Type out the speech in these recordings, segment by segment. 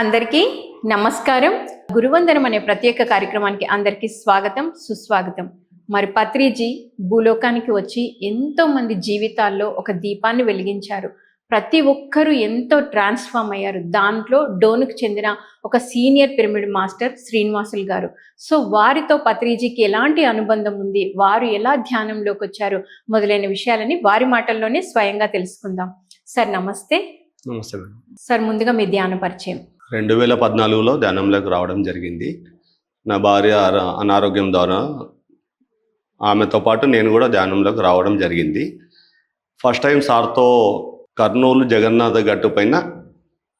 అందరికీ నమస్కారం. గురువందనం అనే ప్రత్యేక కార్యక్రమానికి అందరికీ స్వాగతం సుస్వాగతం. మరి పత్రిజీ భూలోకానికి వచ్చి ఎంతో మంది జీవితాల్లో ఒక దీపాన్ని వెలిగించారు. ప్రతి ఒక్కరూ ఎంతో ట్రాన్స్ఫార్మ్ అయ్యారు. దాంట్లో డోనుకు చెందిన ఒక సీనియర్ పిరమిడ్ మాస్టర్ శ్రీనివాసులు గారు. సో వారితో పత్రిజీకి ఎలాంటి అనుబంధం ఉంది? వారు ఎలా ధ్యానంలోకి వచ్చారు? మొదలైన విషయాలని వారి మాటల్లోనే స్వయంగా తెలుసుకుందాం. సార్ నమస్తే. నమస్తే సార్ ముందుగా మీ ధ్యాన పరిచయం. రెండు వేల పద్నాలుగులో ధ్యానంలోకి రావడం జరిగింది. నా భార్య అనారోగ్యం ద్వారా ఆమెతో పాటు నేను కూడా ధ్యానంలోకి రావడం జరిగింది. ఫస్ట్ టైం సార్తో కర్నూలు జగన్నాథ గట్టు పైన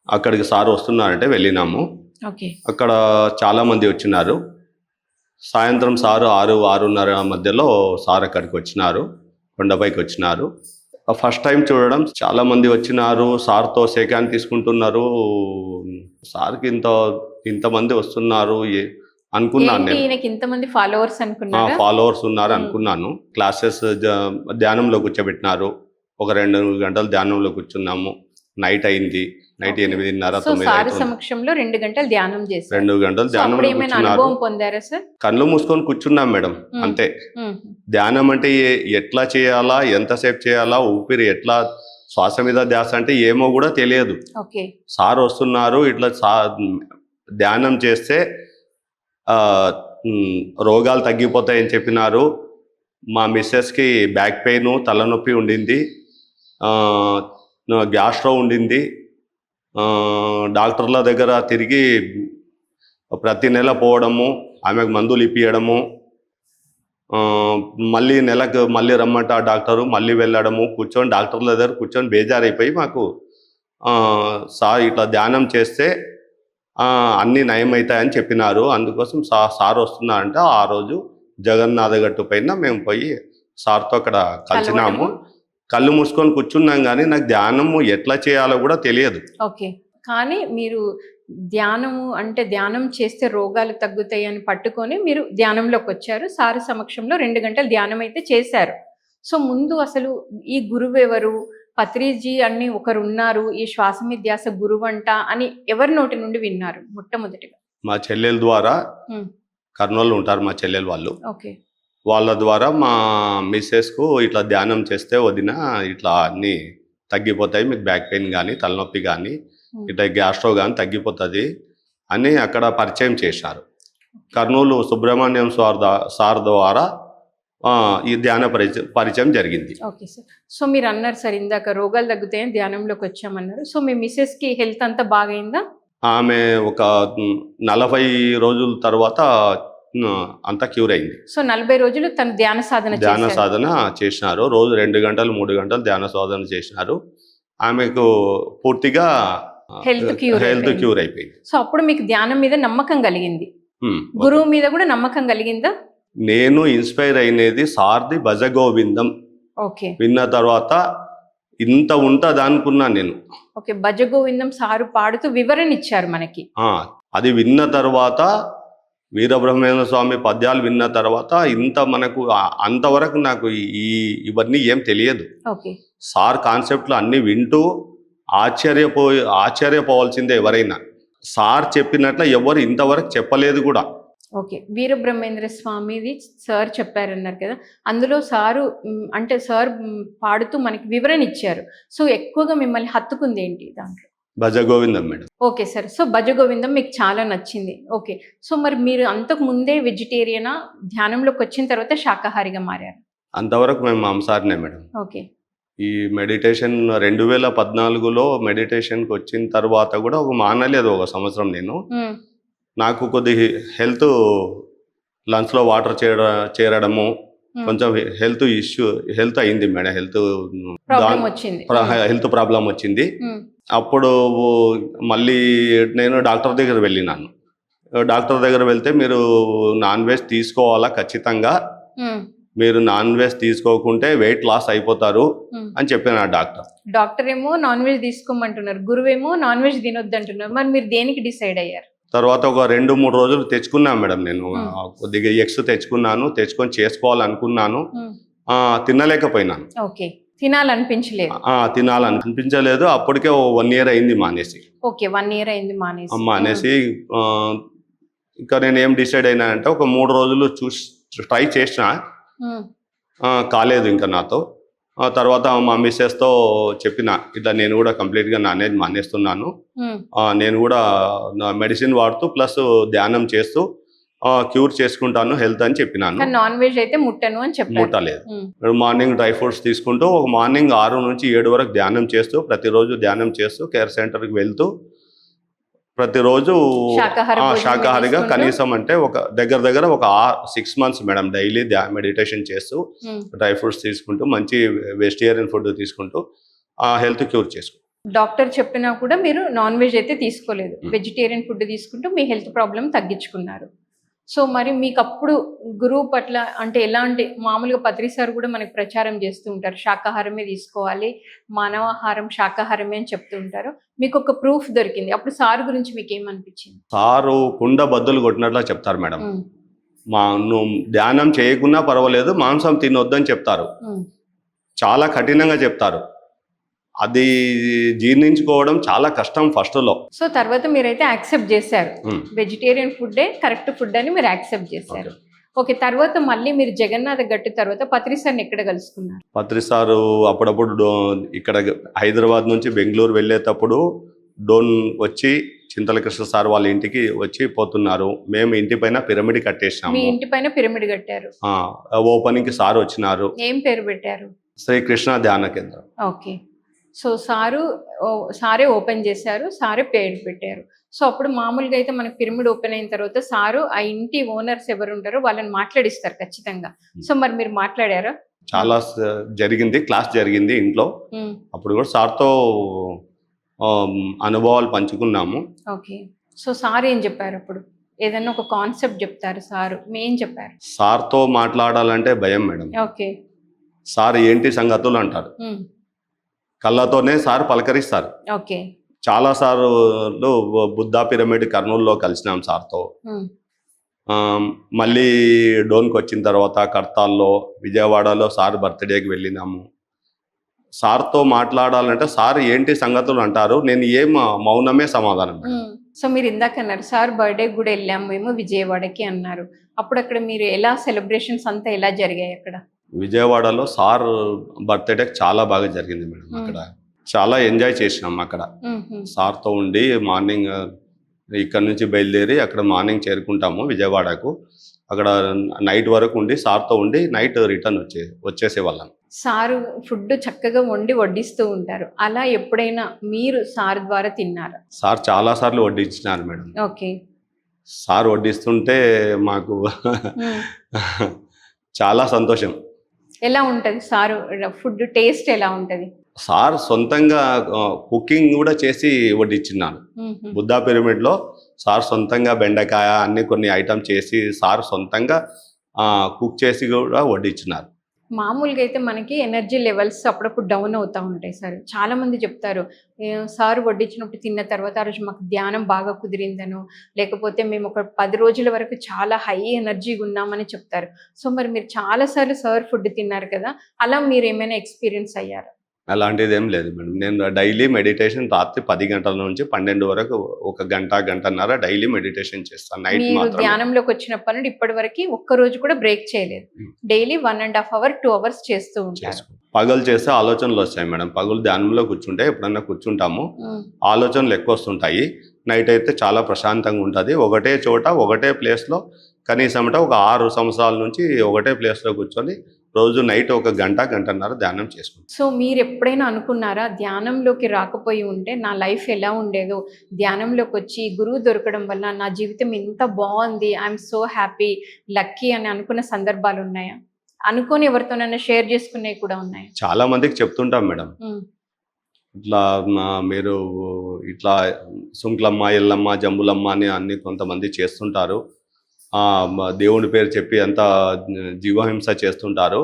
అక్కడికి సార్ వస్తున్నారంటే వెళ్ళినాము. అక్కడ చాలామంది వచ్చినారు. సాయంత్రం సారు ఆరు ఆరున్నర మధ్యలో సార్ అక్కడికి వచ్చినారు. కొండపైకి వచ్చినారు. ఫస్ట్ టైం చూడడం. చాలా మంది వచ్చినారు. సార్తో సేకాన్ తీసుకుంటున్నారు. సార్కి ఇంత ఇంతమంది వస్తున్నారు. అనుకున్నాను నేను. ఇంతమంది ఫాలోవర్స్ అనుకున్నారా? ఫాలోవర్స్ ఉన్నారు. అనుకున్నాను. క్లాసెస్ ధ్యానంలో కూర్చోబెట్టినారు. ఒక రెండు గంటలు ధ్యానంలో కూర్చున్నాము. నైట్ అయింది. నైట్. ఎనిమిదిన్నర తొమ్మిది సార్. సమక్షంలో రెండు గంటలు ధ్యానం చేశారు. రెండు గంటలు అనుభవం పొందారా సార్ కళ్ళు మూసుకొని కూర్చున్నాం మేడం. అంతే. ధ్యానం అంటే ఎట్లా చేయాలా ఎంతసేపు చేయాలా ఊపిరి ఎట్లా శ్వాస మీద ధ్యాస అంటే ఏమో కూడా తెలియదు. సార్ వస్తున్నారు ఇట్లా ధ్యానం చేస్తే రోగాలు తగ్గిపోతాయని చెప్పినారు. మా మిస్సెస్కి బ్యాక్ పెయిన్ తలనొప్పి ఉండింది. గ్యాస్ట్రో ఉండింది. డాక్టర్ల దగ్గర తిరిగి ప్రతి నెల పోవడము ఆమెకు మందులు ఇప్పించడము మళ్ళీ నెలకు మళ్ళీ రమ్మంట ఆ డాక్టరు మళ్ళీ వెళ్ళడము కూర్చొని డాక్టర్ల దగ్గర కూర్చొని బేజారైపోయి మాకు సార్ ఇట్లా ధ్యానం చేస్తే అన్నీ నయమవుతాయని చెప్పినారు. అందుకోసం సా సార్ వస్తున్నారంటే. ఆ రోజు జగన్నాథ గట్టు పైన మేము పోయి సార్తో అక్కడ కలిసినాము. కళ్ళు మూసుకొని కూర్చున్నాం కానీ నాకు ధ్యానము ఎట్లా చేయాలో కూడా తెలియదు. ఓకే. కానీ మీరు ధ్యానము అంటే ధ్యానం చేస్తే రోగాలు తగ్గుతాయి అని పట్టుకొని మీరు ధ్యానంలోకి వచ్చారు. సారు సమక్షంలో రెండు గంటలు ధ్యానం అయితే చేశారు. సో ముందు అసలు ఈ గురువు ఎవరు పత్రిజీ అని ఒకరు ఉన్నారు ఈ శ్వాస మిథ్యాస గురువు అంట అని ఎవరి నోటి నుండి విన్నారు? మొట్టమొదటిగా. మా చెల్లెల ద్వారా. కర్నూలు ఉంటారు మా చెల్లెలు వాళ్ళు. ఓకే. వాళ్ళ ద్వారా మా మిస్సెస్కు ఇట్లా ధ్యానం చేస్తే వదిన ఇట్లా అన్నీ తగ్గిపోతాయి మీకు బ్యాక్ పెయిన్ కానీ తలనొప్పి కానీ. ఇట్లా గ్యాస్ట్రో కానీ తగ్గిపోతుంది అని అక్కడ పరిచయం చేశారు. కర్నూలు సుబ్రహ్మణ్యం సార్ సార్ ద్వారా ఈ ధ్యాన పరిచయం పరిచయం జరిగింది. Okay sir. సో మీరు అన్నారు సార్ ఇందాక రోగాలు తగ్గుతాయని ధ్యానంలోకి వచ్చామన్నారు. సో మీ మిస్సెస్కి హెల్త్ అంతా బాగైందా? ఆమె ఒక నలభై రోజుల తర్వాత అంతా క్యూర్ అయింది. సో నలభై రోజులు తను ధ్యాన సాధన ధ్యాన. సాధన చేసినారు. రోజు రెండు గంటలు మూడు గంటలు ధ్యాన సాధన చేసినారు. ఆమెకు పూర్తిగా Health cure హెల్త్. క్యూర్ అయిపోయింది. సో అప్పుడు మీకు ధ్యానం మీద నమ్మకం కలిగింది. గురువు మీద కూడా నమ్మకం కలిగిందా? నేను ఇన్స్పైర్ అయినది సార్ది భజగోవిందం. ఓకే. విన్న తర్వాత ఇంత ఉంటది అనుకున్నాను నేను. ఓకే భజగోవిందం సారు పాడుతూ వివరణ ఇచ్చారు మనకి. అది విన్న తర్వాత వీరబ్రహ్మేంద్ర స్వామి పద్యాలు విన్న తర్వాత ఇంత మనకు అంతవరకు నాకు ఈ ఇవన్నీ ఏం తెలియదు. సార్ కాన్సెప్ట్లు అన్నీ వింటూ ఆశ్చర్యపో ఆశ్చర్యపోవాల్సిందే ఎవరైనా. సార్ చెప్పినట్లు ఎవరు ఇంతవరకు చెప్పలేదు కూడా. ఓకే. వీరబ్రహ్మేంద్ర స్వామిది సార్ చెప్పారన్నారు కదా. అందులో సారు అంటే సార్ పాడుతూ మనకి వివరణ ఇచ్చారు. సో ఎక్కువగా మిమ్మల్ని హత్తుకుంది ఏంటి దాంట్లో? Bhajagovindam madam. Okay sir. So Bhajagovindam మీకు చాలా నచ్చింది. ఓకే. సో మరి మీరు అంతకు ముందే వెజిటేరియనా ధ్యానంలోకి వచ్చిన తర్వాత శాకాహారిగా మారారు. అంతవరకు మేము మాంసాహారినే మేడం. ఓకే. ఈ మెడిటేషన్ రెండు వేల పద్నాలుగులో మెడిటేషన్కి వచ్చిన తర్వాత కూడా ఒక మానలేదు ఒక సంవత్సరం నేను. నాకు కొద్ది హెల్త్ లంచ్లో వాటర్ చేర చేరడము. కొంచెం హెల్త్ ఇష్యూ హెల్త్ అయింది మేడం హెల్త్ హెల్త్ ప్రాబ్లం వచ్చింది. అప్పుడు మళ్ళీ నేను డాక్టర్ దగ్గర వెళ్ళినాను. డాక్టర్ దగ్గర వెళ్తే మీరు నాన్ వెజ్ తీసుకోవాలా ఖచ్చితంగా? మీరు నాన్ వెజ్ తీసుకోకుంటే వెయిట్ లాస్ అయిపోతారు. అని చెప్పిన డాక్టర్. డాక్టర్ ఏమో నాన్ వెజ్ తీసుకోమంటున్నారు. గురువేమో నాన్ వెజ్ తినొద్దు అంటున్నారు మరి మీరు దేనికి డిసైడ్ అయ్యారు? తర్వాత ఒక రెండు మూడు రోజులు తెచ్చుకున్నాను మేడం నేను. కొద్దిగా ఎగ్స్ తెచ్చుకున్నాను తెచ్చుకొని చేసుకోవాలనుకున్నాను. తినలేకపోయినాను. ఓకే. తినాలనిపించలేదు. ఆ, తినాలని అనిపించలేదు అప్పటికే వన్ ఇయర్ అయింది మానేసి. ఓకే వన్ ఇయర్ అయింది మానేసి. ఆ, ఇంకా నేను ఏం డిసైడ్ అయినా అంటే ఒక మూడు రోజులు చూసి ట్రై చేసిన. కాలేదు ఇంకా నాతో. తర్వాత మా మిస్సెస్తో చెప్పిన ఇట్లా నేను కూడా కంప్లీట్గా నాన్ వెజ్ మానేస్తున్నాను. నేను కూడా మెడిసిన్ వాడుతూ ప్లస్ ధ్యానం చేస్తూ క్యూర్ చేసుకుంటాను హెల్త్ అని చెప్పినాను. నాన్ వెజ్ అయితే ముట్టను అని చెప్పారు. ముట్టలేదు. మార్నింగ్ డ్రై ఫ్రూట్స్ తీసుకుంటూ ఒక మార్నింగ్ ఆరు నుంచి ఏడు వరకు ధ్యానం చేస్తూ ప్రతిరోజు ధ్యానం చేస్తూ కేర్ సెంటర్కి వెళ్తూ ప్రతిరోజు శాకాహారిగా? కనీసం అంటే ఒక దగ్గర దగ్గర ఒక six months madam daily meditation చేస్తూ. డ్రై ఫ్రూట్స్ తీసుకుంటూ మంచి వెజిటేరియన్ ఫుడ్ తీసుకుంటూ ఆ హెల్త్ క్యూర్ చేసుకుంటాం డాక్టర్ చెప్పినా కూడా మీరు నాన్ వెజ్ అయితే తీసుకోలేదు. వెజిటేరియన్ ఫుడ్ తీసుకుంటూ మీ హెల్త్ ప్రాబ్లం తగ్గించుకున్నారు సో మరి మీకు అప్పుడు గురువు పట్ల అంటే ఎలాంటి మామూలుగా పత్రి సార్ కూడా మనకి ప్రచారం చేస్తూ ఉంటారు. శాకాహారమే తీసుకోవాలి మానవాహారం శాకాహారమే అని చెప్తూ ఉంటారు. మీకు ఒక ప్రూఫ్ దొరికింది. అప్పుడు సార్ గురించి మీకు ఏమనిపించింది సారు కుండ బద్దలు కొట్టినట్లా చెప్తారు మేడం. మా నువ్వు ధ్యానం చేయకున్నా పర్వాలేదు మాంసం తినొద్దని చెప్తారు. చాలా కఠినంగా చెప్తారు. అది జీర్ణించుకోవడం చాలా కష్టం ఫస్ట్లో సో తర్వాత మీరైతే యాక్సెప్ట్ చేశారు. వెజిటేరియన్ ఫుడ్డే కరెక్ట్ ఫుడ్ అని మీరు యాక్సెప్ట్ చేశారు. ఓకే తర్వాత మళ్ళీ మీరు జగన్నాథ గట్టు తర్వాత పత్రి సార్ని ఎక్కడ కలుసుకున్నారు? పత్రి సారు అప్పుడప్పుడు ఇక్కడ హైదరాబాద్ నుంచి బెంగళూరు వెళ్ళేటప్పుడు డోన్ వచ్చి చింతలకృష్ణ సార్ వాళ్ళ ఇంటికి వచ్చి పోతున్నారు. మేము ఇంటి పైన పిరమిడ్ మీ కట్టేసినాము ఇంటి పైన పిరమిడ్ కట్టారు. ఓపెనింగ్కి సార్ వచ్చినారు. ఏం పేరు పెట్టారు? Srikrishna Dhyana Kendram. Okay so sir సారే ఓపెన్ చేశారు సారే పేరు పెట్టారు. సో అప్పుడు మామూలుగా అయితే మనకి పిరమిడ్ ఓపెన్ అయిన తర్వాత సారు ఆ ఇంటి ఓనర్స్ ఎవరు ఉంటారో వాళ్ళని మాట్లాడిస్తారు ఖచ్చితంగా. సో మరి మీరు మాట్లాడారా? చాలా జరిగింది క్లాస్ జరిగింది ఇంట్లో. అప్పుడు కూడా సార్తో అనుభవాలు పంచుకున్నాము. ఓకే. సో సార్ ఏం చెప్పారు అప్పుడు? ఏదన్నా ఒక కాన్సెప్ట్ చెప్తారు సారు. మేం చెప్పారు. సార్తో మాట్లాడాలంటే భయం మేడం. ఓకే. సార్ ఏంటి సంగతులు అంటారు. కళ్ళతోనే సార్ పలకరిస్తారు. ఓకే. చాలా సార్లు బుద్ధా పిరమిడ్ కర్నూలులో కలిసినాం సార్తో. మళ్ళీ డోన్కి వచ్చిన తర్వాత కర్తాల్లో విజయవాడలో సార్ బర్త్డేకి వెళ్ళినాము. సార్తో మాట్లాడాలంటే సార్ ఏంటి సంగతులు అంటారు? నేను ఏం మౌనమే సమాధానం. సో మీరు ఇందాక అన్నారు సార్ బర్త్డే కూడా వెళ్ళాము మేము విజయవాడకి అన్నారు. అప్పుడు అక్కడ మీరు ఎలా సెలబ్రేషన్స్ అంతా ఎలా జరిగాయి అక్కడ? విజయవాడలో సార్ బర్త్డే చాలా బాగా జరిగింది మేడం అక్కడ. చాలా ఎంజాయ్ చేసినాం అక్కడ. సార్తో ఉండి మార్నింగ్ ఇక్కడ నుంచి బయలుదేరి అక్కడ మార్నింగ్ చేరుకుంటాము విజయవాడకు. అక్కడ నైట్ వరకు ఉండి సార్తో ఉండి నైట్ రిటర్న్ వచ్చే వచ్చేసే వాళ్ళం సారు ఫుడ్ చక్కగా వండి వడ్డిస్తూ ఉంటారు. అలా ఎప్పుడైనా మీరు సార్ ద్వారా తిన్నారా? సార్ చాలా సార్లు వడ్డించినారు మేడం. ఓకే. సార్ వడ్డిస్తుంటే మాకు. చాలా సంతోషం. ఎలా ఉంటది సారు? ఫుడ్ టేస్ట్ ఎలా ఉంటది? సార్ సొంతంగా కుకింగ్ కూడా చేసి ఉమ్. బుద్ధా పిరమిడ్లో సార్ సొంతంగా బెండకాయ అన్ని కొన్ని ఐటమ్ చేసి సార్ సొంతంగా కుక్ చేసి కూడా వడ్డించినారు మామూలుగా అయితే మనకి ఎనర్జీ లెవెల్స్ అప్పుడప్పుడు డౌన్ అవుతూ ఉంటాయి సార్. చాలా మంది చెప్తారు సార్ వడ్డించినప్పుడు తిన్న తర్వాత ఆ రోజు మాకు ధ్యానం బాగా కుదిరిందను లేకపోతే మేము ఒక పది రోజుల వరకు చాలా హై ఎనర్జీగా ఉన్నామని చెప్తారు. సో మరి మీరు చాలాసార్లు సార్ ఫుడ్ తిన్నారు కదా అలా మీరు ఏమైనా ఎక్స్పీరియన్స్ అయ్యారు? అలాంటిది ఏం లేదు మేడం. నేను డైలీ మెడిటేషన్ రాత్రి పది గంటల నుంచి పన్నెండు వరకు ఒక గంట గంటన్నర డైలీ మెడిటేషన్ చేస్తాను నైట్ మాత్రం ధ్యానంలోకి వచ్చినప్పటి నుండి ఇప్పటి వరకు ఒక్క రోజు కూడా బ్రేక్ చేయలేదు. Daily one and half hour two hours చేస్తూ చేసుకో పగలు చేస్తే ఆలోచనలు వస్తాయి మేడం. పగలు ధ్యానంలో కూర్చుంటే ఎప్పుడన్నా కూర్చుంటాము ఆలోచనలు ఎక్కువ వస్తుంటాయి. నైట్ అయితే చాలా ప్రశాంతంగా ఉంటుంది. ఒకటే చోట ఒకటే ప్లేస్లో కనీసం అంటే ఒక ఆరు సంవత్సరాల నుంచి ఒకటే ప్లేస్లో కూర్చొని రోజు నైట్ ఒక గంట గంటన్నర ధ్యానం చేసుకుంటాం. సో మీరు ఎప్పుడైనా అనుకున్నారా ధ్యానంలోకి రాకపోయి ఉంటే నా లైఫ్ ఎలా ఉండేదో ధ్యానంలోకి వచ్చి గురువు దొరకడం వల్ల నా జీవితం ఇంత బాగుంది ఐఎమ్ సో హ్యాపీ లక్కీ అని అనుకున్న సందర్భాలు ఉన్నాయా అనుకొని ఎవరితోనైనా షేర్ చేసుకునేవి కూడా ఉన్నాయా? చాలా మందికి చెప్తుంటాం మేడం. ఇట్లా మీరు ఇట్లా సుంకులమ్మ ఎల్లమ్మ జంబులమ్మ అని అన్ని కొంతమంది చేస్తుంటారు. దేవుని పేరు చెప్పి అంత జీవహింస చేస్తుంటారు.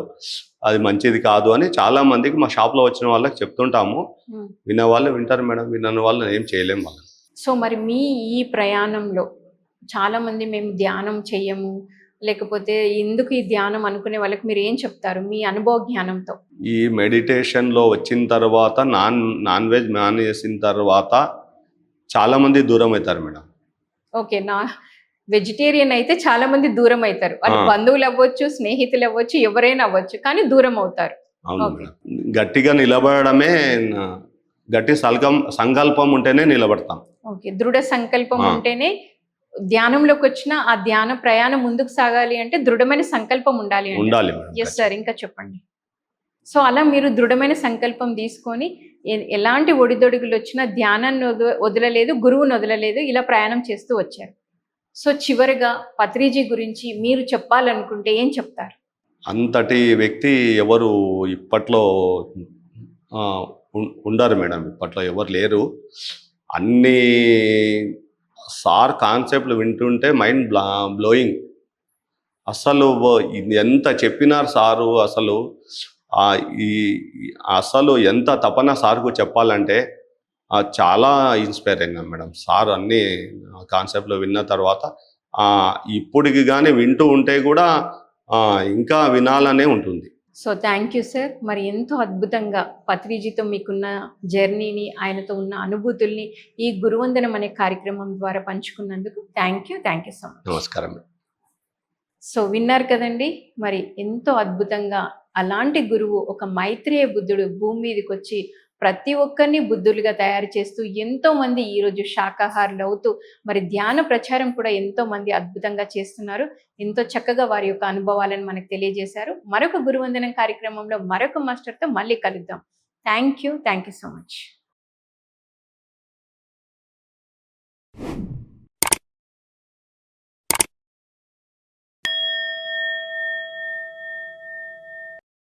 అది మంచిది కాదు అని చాలా మందికి మా షాప్లో వచ్చిన వాళ్ళకి చెప్తుంటాము. విన్న వాళ్ళు వింటారు మేడం వినని వాళ్ళు ఏం చేయలేం వాళ్ళు సో మరి మీ ఈ ప్రయాణంలో చాలా మంది మేము ధ్యానం చెయ్యము లేకపోతే ఎందుకు ఈ ధ్యానం అనుకునే వాళ్ళకి మీరు ఏం చెప్తారు మీ అనుభవ జ్ఞానంతో? ఈ మెడిటేషన్లో వచ్చిన తర్వాత నాన్ నాన్ వెజ్ మానేసిన తర్వాత చాలా మంది దూరం అవుతారు మేడం. ఓకే నా వెజిటేరియన్ అయితే చాలా మంది దూరం అవుతారు. అది. బంధువులు అవ్వచ్చు స్నేహితులు అవ్వచ్చు ఎవరైనా అవ్వచ్చు కానీ దూరం అవుతారు. గట్టిగా నిలబడమే గట్టి సల్కం సంకల్పం ఉంటేనే నిలబడతాం. ఓకే దృఢ సంకల్పం. ఉంటేనే ధ్యానంలోకి వచ్చిన ఆ ధ్యాన ప్రయాణం ముందుకు సాగాలి అంటే దృఢమైన సంకల్పం ఉండాలి అంటే. ఉండాలి ఎస్ సార్ ఇంకా చెప్పండి. సో అలా మీరు దృఢమైన సంకల్పం తీసుకొని ఎలాంటి ఒడిదొడుగులు వచ్చినా ధ్యానాన్ని వద- వదలలేదు గురువుని వదలలేదు ఇలా ప్రయాణం చేస్తూ వచ్చారు. సో చివరిగా పత్రిజీ గురించి మీరు చెప్పాలనుకుంటే ఏం చెప్తారు? అంతటి వ్యక్తి ఎవరు ఇప్పట్లో ఉండరు మేడం. ఇప్పట్లో ఎవరు లేరు. అన్ని సార్ కాన్సెప్ట్లు వింటుంటే మైండ్ బ్లా బ్లోయింగ్. అసలు ఎంత చెప్పినారు సారు? అసలు ఈ అసలు ఎంత తపన సార్కు చెప్పాలంటే చాలా ఇన్స్పైర్ అయినా మేడం. సార్ అన్ని కాన్సెప్ట్లు విన్న తర్వాత ఇప్పటికి కానీ వింటూ ఉంటే కూడా ఇంకా వినాలనే ఉంటుంది. సో థ్యాంక్ యూ సార్ మరి ఎంతో అద్భుతంగా పత్రిజీతో మీకున్న జర్నీని ఆయనతో ఉన్న అనుభూతుల్ని ఈ గురువందనం అనే కార్యక్రమం ద్వారా పంచుకున్నందుకు thank you thank you so much నమస్కారం సో విన్నారు కదండి మరి ఎంతో అద్భుతంగా అలాంటి గురువు ఒక మైత్రేయ బుద్ధుడు భూమి మీదకి వచ్చి ప్రతి ఒక్కరిని బుద్ధులుగా తయారు చేస్తూ ఎంతోమంది ఈరోజు శాకాహారులు అవుతూ మరి ధ్యాన ప్రచారం కూడా ఎంతో మంది అద్భుతంగా చేస్తున్నారు. ఎంతో చక్కగా వారి యొక్క అనుభవాలను మనకు తెలియజేశారు. మరొక గురువందనం కార్యక్రమంలో మరొక మాస్టర్తో మళ్ళీ కలుద్దాం. Thank you. Thank you so much.